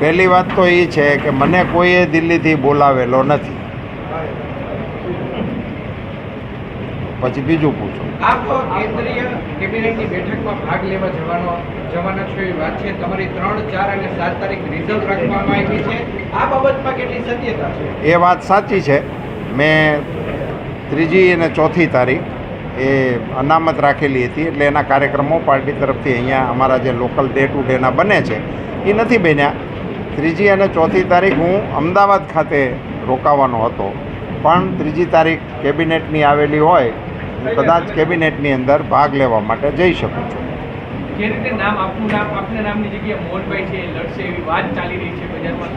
પહેલી વાત તો એ છે કે મને કોઈએ દિલ્હીથી બોલાવેલો નથી. પછી બીજું પૂછો. આપ કેન્દ્રીય કેબિનેટની બેઠકમાં ભાગ લેવા જવાનો જવાના છો એવી વાત છે. તમારી ત્રણ ચાર અને સાત તારીખ રિઝલ્ટ રાખવામાં આવી છે. આ બાબતમાં કેટલી સત્યતા છે? એ વાત સાચી છે. મેં ત્રીજી અને ચોથી તારીખ એ અનામત રાખેલી હતી એટલે એના કાર્યક્રમો પાર્ટી તરફથી અહીંયા અમારા જે લોકલ ડે ટુ ડેના બને છે એ નથી બન્યા. ત્રીજી અને ચોથી તારીખ હું અમદાવાદ ખાતે રોકાવાનો હતો. પણ ત્રીજી તારીખ કેબિનેટની આવેલી હોય હું કદાચ કેબિનેટની અંદર ભાગ લેવા માટે જઈ શકું છું. જે રીતે નામ આપનું નામ આપના નામની જગ્યાએ મોહનભાઈ છે લડશે એવી વાત ચાલી રહી છે બજારમાં.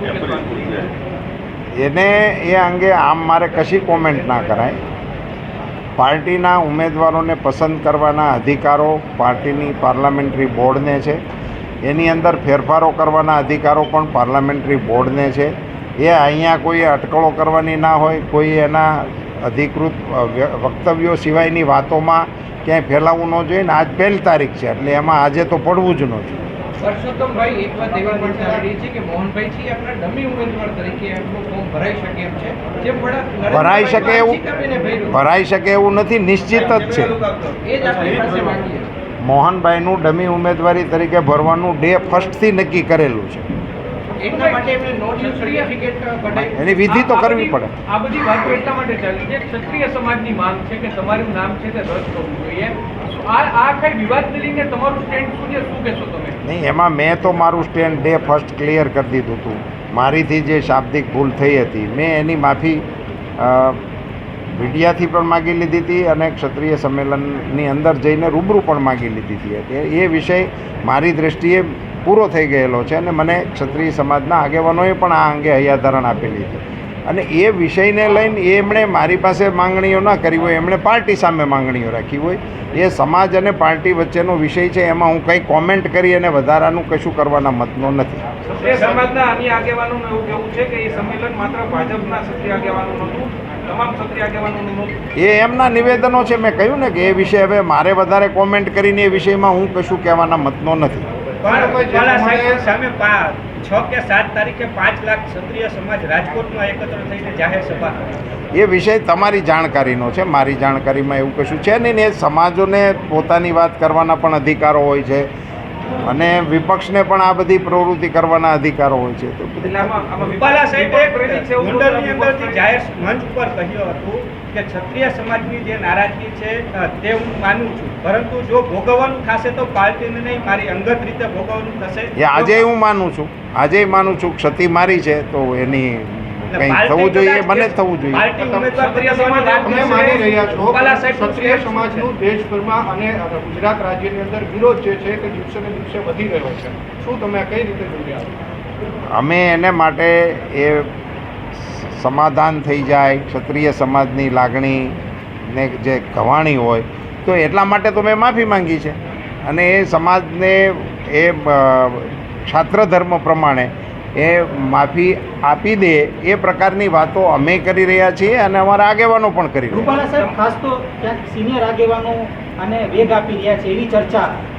એને એ અંગે આમ મારે કશી કોમેન્ટ ના કરાય. પાર્ટીના ઉમેદવારોને પસંદ કરવાના અધિકારો પાર્ટીની પાર્લામેન્ટરી બોર્ડને છે. એની અંદર ફેરફારો કરવાના અધિકારો પણ પાર્લામેન્ટરી બોર્ડને છે. એ અહીંયા કોઈ અટકળો કરવાની ના હોય કોઈ એના અધિકૃત વક્તવ્યો સિવાયની વાતોમાં ક્યાંય ફેલાવવું ન જોઈએ ને આજ પહેલી તારીખ છે એટલે એમાં આજે તો પડવું જ ન જોઈએ. પરસોત્તમભાઈ એક વાત એવી પણ ચાલી છે કે મોહનભાઈ છે આપણા ડમી ઉમેદવાર તરીકે એમનું ફોર્મ ભરાઈ શકે એમ છે. જે વડા ભરાઈ શકે એવું. ભરાઈ શકે એવું નથી નિશ્ચિત જ છે. એ જ આપણી પાસે માંગીએ છીએ. મોહનભાઈનું ડમી ઉમેદવારી તરીકે ભરવાનું ડે ફર્સ્ટથી નક્કી કરેલું છે. એની વિધિ તો કરવી પડે. આ બધી વાતો એટલા માટે ચાલી. છે ક્ષત્રિય સમાજની માંગ છે કે તમારું નામ છે તે રદ કરવું જોઈએ. આ આ કઈ વિવાદને લઈને તમારું સ્ટેન્ડ શું છે? શું કહેશો તમે? નહીં એમાં મેં તો મારું સ્ટેન્ડ ડે ફર્સ્ટ ક્લિયર કરી દીધું હતું. મારીથી જે શાબ્દિક ભૂલ થઈ હતી મેં એની માફી મીડિયાથી પણ માગી લીધી હતી અને ક્ષત્રિય સંમેલનની અંદર જઈને રૂબરૂ પણ માગી લીધી હતી. એટલે એ વિષય મારી દૃષ્ટિએ પૂરો થઈ ગયેલો છે અને મને ક્ષત્રિય સમાજના આગેવાનોએ પણ આ અંગે હૈયાધારણ આપેલી છે. અને એ વિષયને લઈને એમણે મારી પાસે માંગણીઓ ના કરી હોય એમણે પાર્ટી સામે માંગણીઓ રાખી હોય. એ સમાજ અને પાર્ટી વચ્ચેનો વિષય છે એમાં હું કંઈ કોમેન્ટ કરી અને વધારાનું કશું કરવાના મતનો નથી. સમાજના અન્ય આગેવાનોનું એવું કહેવું છે કે એ સંમેલન માત્ર ભાજપના ક્ષત્રિય આગેવાનો નહોતું તમામ ક્ષત્રિય આગેવાનોનું એ એમના નિવેદનો છે મેં કહ્યું ને કે એ વિષય હવે મારે વધારે કોમેન્ટ કરીને એ વિષયમાં હું કશું કહેવાના મતનો નથી. છ કે સાત તારીખે પાંચ લાખ ક્ષત્રિય સમાજ રાજકોટમાં એકત્ર થઈને જાહેર સભા એ વિષય તમારી જાણકારીનો છે. મારી જાણકારીમાં એવું કશું છે નહીં ને સમાજોને પોતાની વાત કરવાના પણ અધિકારો હોય છે. અને વિપક્ષને પણ આ બધી પ્રવૃત્તિ કરવાના અધિકારો હોય છે. તો જાહેર મંચ ઉપર કહ્યું હતું કે ક્ષત્રિય સમાજની જે નારાજગી છે તે હું માનું છું. પરંતુ જો ભોગવવાનું થશે તો પાર્ટીને નહીં મારી અંગત રીતે ભોગવવાનું થશે. એ આજે હું માનું છું. આજે માનું છું ક્ષતિ મારી છે તો એની કંઈ થવું જોઈએ બને મને જ થવું જોઈએ. તમે. માની રહ્યા છો ક્ષત્રિય સમાજનું દેશભરમાં અને ગુજરાત રાજ્યની અંદર વિરોધ જે છે કે દિવસે ને દિવસે વધી રહ્યો છે. શું તમે કઈ રીતે જોઈ રહ્યા અમે એને માટે એ સમાધાન થઈ જાય ક્ષત્રિય સમાજની લાગણી ને જે કવાણી હોય તો એટલા માટે તો મેં માફી માંગી છે. અને એ સમાજને એ અ, છાત્ર ધર્મ પ્રમાણે એ માફી આપી દે એ પ્રકારની વાતો અમે કરી રહ્યા છીએ અને અમારા આગેવાનો પણ કરી રહ્યા રૂપાલા ખાસ તો સિનિયર આગેવાનો અને વેગ આપી રહ્યા છે એવી ચર્ચા છે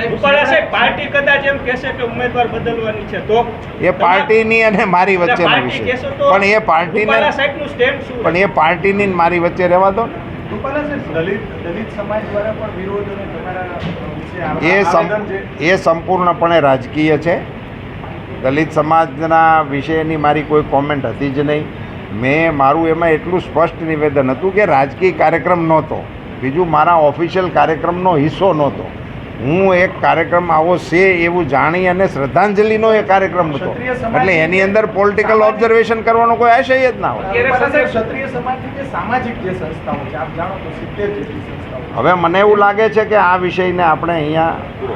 સાહેબ, સાહેબ પાર્ટી કદાચ એમ કહેશે કે ઉમેદવાર બદલવાની છે. તો એ પાર્ટીની અને મારી વચ્ચેનો વિષય પણ એ પાર્ટીને સાહેબનું સ્ટેન્ડ શું પણ એ પાર્ટીની મારી વચ્ચે રહેવા દો. ને. રૂપાલા સાહેબ દલિત દલિત સમાજ દ્વારા પણ વિરોધ અને તમારા વિશે એ એ સંપૂર્ણપણે રાજકીય છે. દલિત સમાજના વિષયની મારી કોઈ કોમેન્ટ હતી જ નહીં. મેં મારું એમાં એટલું સ્પષ્ટ નિવેદન હતું કે રાજકીય કાર્યક્રમ નહોતો. બીજું મારા ઓફિશિયલ કાર્યક્રમનો હિસ્સો નહોતો. હું એક કાર્યક્રમ આવો છે એવું જાણી અને શ્રદ્ધાંજલિનો એ કાર્યક્રમ હતો. એટલે એની અંદર પોલિટિકલ ઓબ્ઝર્વેશન કરવાનો કોઈ આશય જ ના હોય. હવે મને એવું લાગે છે કે આ વિષયને આપણે અહીંયા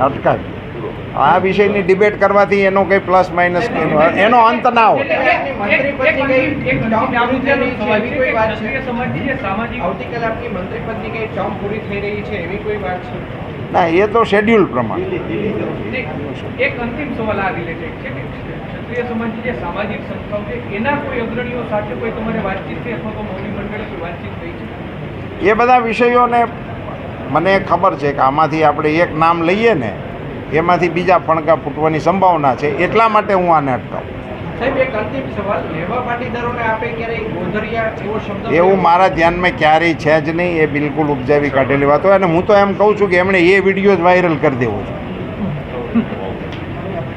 અટકાવીએ. આ વિષયની ડિબેટ કરવાથી એનો કંઈ પ્લસ માઇનસ એનો અંત ના હોય. ના એ તો શેડ્યુલ પ્રમાણે. એક અંતિમ સવાલ આ રિલેટેડ છે ક્ષત્રિય સમાજની જે સામાજિક સંસ્થાઓ છે એના કોઈ અગ્રણીઓ સાથે કોઈ તમારે વાતચીત થઈ અથવા તો મૌલિક મંડળે કોઈ વાતચીત થઈ છે? એ બધા વિષયોને મને ખબર છે કે આમાંથી આપણે એક નામ લઈએ ને એમાંથી બીજા ફણકા ફૂટવાની સંભાવના છે. એટલા માટે હું આને અટકાવું. એવો મારા ધ્યાનમાં ક્યારેય છે જ નહીં. એ બિલકુલ ઉપજાવી કાઢેલી વાત હોય. અને હું તો એમ કહું છું કે એમણે એ વીડિયો જ વાયરલ કરી દેવો છે.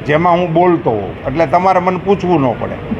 જેમાં હું બોલતો હોઉં. એટલે તમારે મને પૂછવું ન પડે.